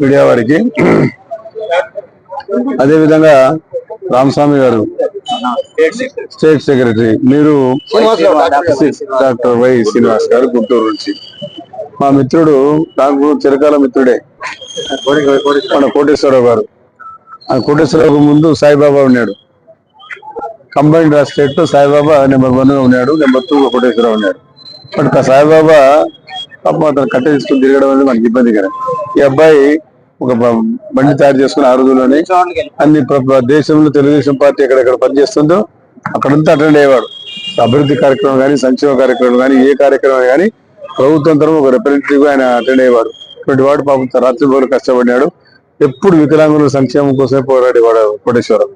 Media వారికి. అదేవిధంగా రామస్వామి గారు స్టేట్ సెక్రటరీ మీరు డాక్టర్ వై శ్రీనివాస్ గారు గుంటూరు నుంచి. మా మిత్రుడు నాకు చిరకాల మిత్రుడే మన కోటేశ్వరరావు గారు. ఆ కోటేశ్వరరావు ముందు సాయిబాబా ఉన్నాడు. కంబైన్డ్ స్టేట్లో సాయిబాబా నెంబర్ వన్గా ఉన్నాడు నెంబర్ టూ కోటేశ్వరరావు ఉన్నాడు. బట్ సాయిబాబా పాపం అతను కట్టె తీసుకుని తిరగడం అనేది మనకి ఇబ్బంది కదా ఈ అబ్బాయి ఒక బండి తయారు చేసుకుని ఆ రోజుల్లోనే అన్ని దేశంలో తెలుగుదేశం పార్టీ ఎక్కడెక్కడ పనిచేస్తుందో అక్కడంతా అటెండ్ అయ్యేవాడు అభివృద్ధి కార్యక్రమం కానీ సంక్షేమ కార్యక్రమం కానీ ఏ కార్యక్రమం కానీ ప్రభుత్వం తరఫున ఒక రిప్రజెంటేటివ్గా ఆయన అటెండ్ అయ్యేవాడు. ఇటువంటి వాడు పాపం రాత్రి పగలు కష్టపడినాడు. ఎప్పుడు వికలాంగుల సంక్షేమం కోసమే పోరాడేవాడు కోటేశ్వరం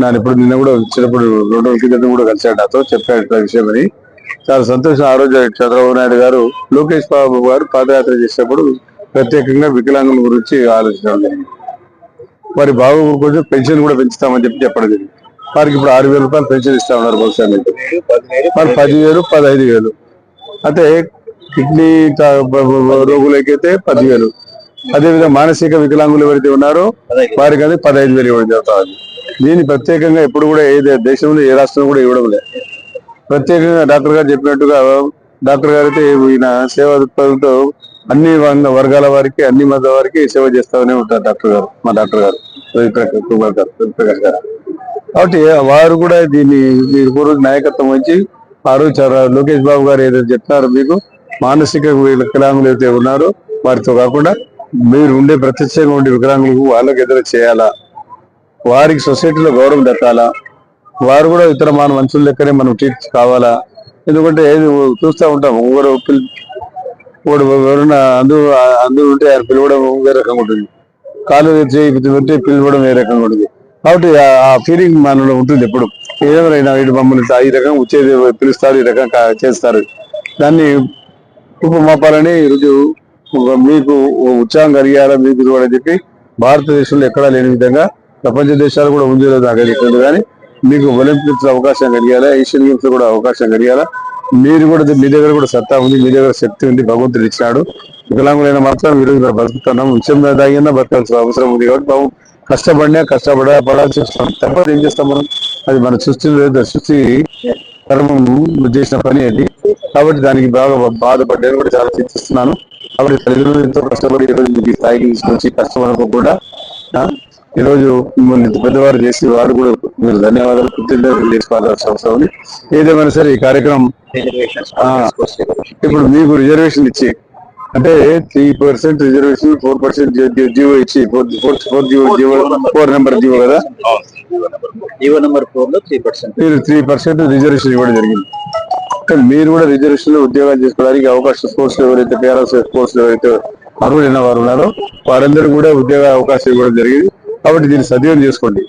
నేను ఇప్పుడు నిన్న కూడా చిన్నప్పుడు రెండు రోజుల క్రితం కూడా కలిశాడు నాతో చెప్పాడు ఇట్లా విషయం అని. చాలా సంతోషం ఆ రోజు చంద్రబాబు నాయుడు గారు లోకేష్ బాబు గారు పాదయాత్ర చేసేటప్పుడు ప్రత్యేకంగా వికలాంగుల గురించి ఆలోచన జరిగింది. వారి బాబు కొంచెం పెన్షన్ కూడా పెంచుతామని చెప్పి చెప్పడం జరిగింది. వారికి ఇప్పుడు ఆరు వేల రూపాయలు పెన్షన్ ఇస్తా ఉన్నారు బహుశా మీకు మరి పదివేలు పదహైదు వేలు. అయితే కిడ్నీ రోగులకైతే పదివేలు. అదేవిధంగా మానసిక వికలాంగులు ఎవరైతే ఉన్నారో వారికి అది పదహైదు వేలు ఇవ్వడం జరుగుతుంది దీన్ని ప్రత్యేకంగా ఎప్పుడు కూడా ఏ దేశంలో ఏ రాష్ట్రం కూడా ఇవ్వడం లేదు. ప్రత్యేకంగా డాక్టర్ గారు చెప్పినట్టుగా డాక్టర్ గారు అయితే ఈయన సేవా దృక్పథంతో అన్ని వర్గాల వారికి అన్ని మత వారికి సేవ చేస్తామనే ఉంటారు డాక్టర్ గారు మా డాక్టర్ గారు కుమార్ గారు ప్రకాష్ గారు. కాబట్టి వారు కూడా దీన్ని మీరు పూర్వ నాయకత్వం వచ్చి వారు చాలా లోకేష్ బాబు గారు ఏదైతే చెప్తారో మీకు మానసిక వికలాంగులు అయితే ఉన్నారో వారితో కాకుండా మీరు ఉండే ప్రత్యక్షంగా ఉండే వికలాంగులకు వాళ్ళకి ఎదురు చేయాలా? వారికి సొసైటీలో గౌరవం దక్కాలా వారు కూడా ఇతర మన మనుషుల లెక్కనే మనం ట్రీట్ కావాలా? ఎందుకంటే ఏది చూస్తూ ఉంటాం. ఎవరు ఒకడు ఎవరైనా అందు అందరూ ఉంటే ఆయన పిలవడం వేరే రకంగా ఉంటుంది? కాలు చేయి ఉంటే పిలవడం వేరే రకంగా ఉంటుంది? కాబట్టి ఆ- ఫీలింగ్ మనలో ఉంటుంది ఎప్పుడు. ఏమైనా ఇటు మమ్మల్ని ఈ రకంగా వచ్చేది పిలుస్తారు ఈ రకంగా చేస్తారు. దాన్ని ఉపమాపాలని ఈరోజు మీకు ఉత్సాహం కలిగారా మీకు అని చెప్పి భారతదేశంలో ఎక్కడా లేని విధంగా ప్రపంచ దేశాలు కూడా ఉంది నాకు కానీ మీకు ఒలింపిక్స్లో అవకాశం కలిగాలా ఏషియన్ గేమ్స్లో కూడా అవకాశం కలిగాలా? మీరు కూడా మీ దగ్గర కూడా సత్తా ఉంది మీ దగ్గర శక్తి ఉంది భగవంతుడు ఇచ్చినాడు వికలాంగులైన మాత్రం ఈరోజు ఇక్కడ బతుకుతున్నాం. విషయం మీద తాగినా బతకాల్సిన అవసరం ఉంది కాబట్టి బాబు కష్టపడినా కష్టపడ పడాల్సి వస్తాం తప్పదు ఏం చేస్తాం మనం? అది మన సృష్టిలో సృష్టి కర్మం చేసిన పని అది. కాబట్టి దానికి బాగా బాధపడ్డాను. కూడా చాలా చింతిస్తున్నాను. కాబట్టి తల్లిదండ్రులు ఎంతో కష్టపడి ఈరోజు మీకు స్థాయికి తీసుకొచ్చి కష్టపడకు కూడా ఆ, ఈ రోజు మిమ్మల్ని ఇంత పెద్దవారు చేసి వారు కూడా మీరు ధన్యవాదాలు కృతజ్ఞతలు చేసుకోవాల్సిన అవసరం ఉంది. ఏదేమైనా సరే ఈ కార్యక్రమం ఇప్పుడు మీకు రిజర్వేషన్ ఇచ్చి అంటే three percent reservation four percent GO ఇచ్చి four GO GO four number GO కదా? జీవో నెంబర్ ఫోర్లో త్రీ పర్సెంట్ మీరు త్రీ పర్సెంట్ రిజర్వేషన్ ఇవ్వడం జరిగింది. కానీ మీరు కూడా రిజర్వేషన్లో ఉద్యోగాలు చేసుకోవడానికి అవకాశం స్పోర్ట్స్లో ఎవరైతే పేరెంట్స్ స్పోర్ట్స్లో ఎవరైతే అర్హులైన వారు ఉన్నారో వారందరూ కూడా ఉద్యోగ అవకాశం ఇవ్వడం జరిగింది. కాబట్టి దీన్ని సద్వినియోగం చేసుకోండి.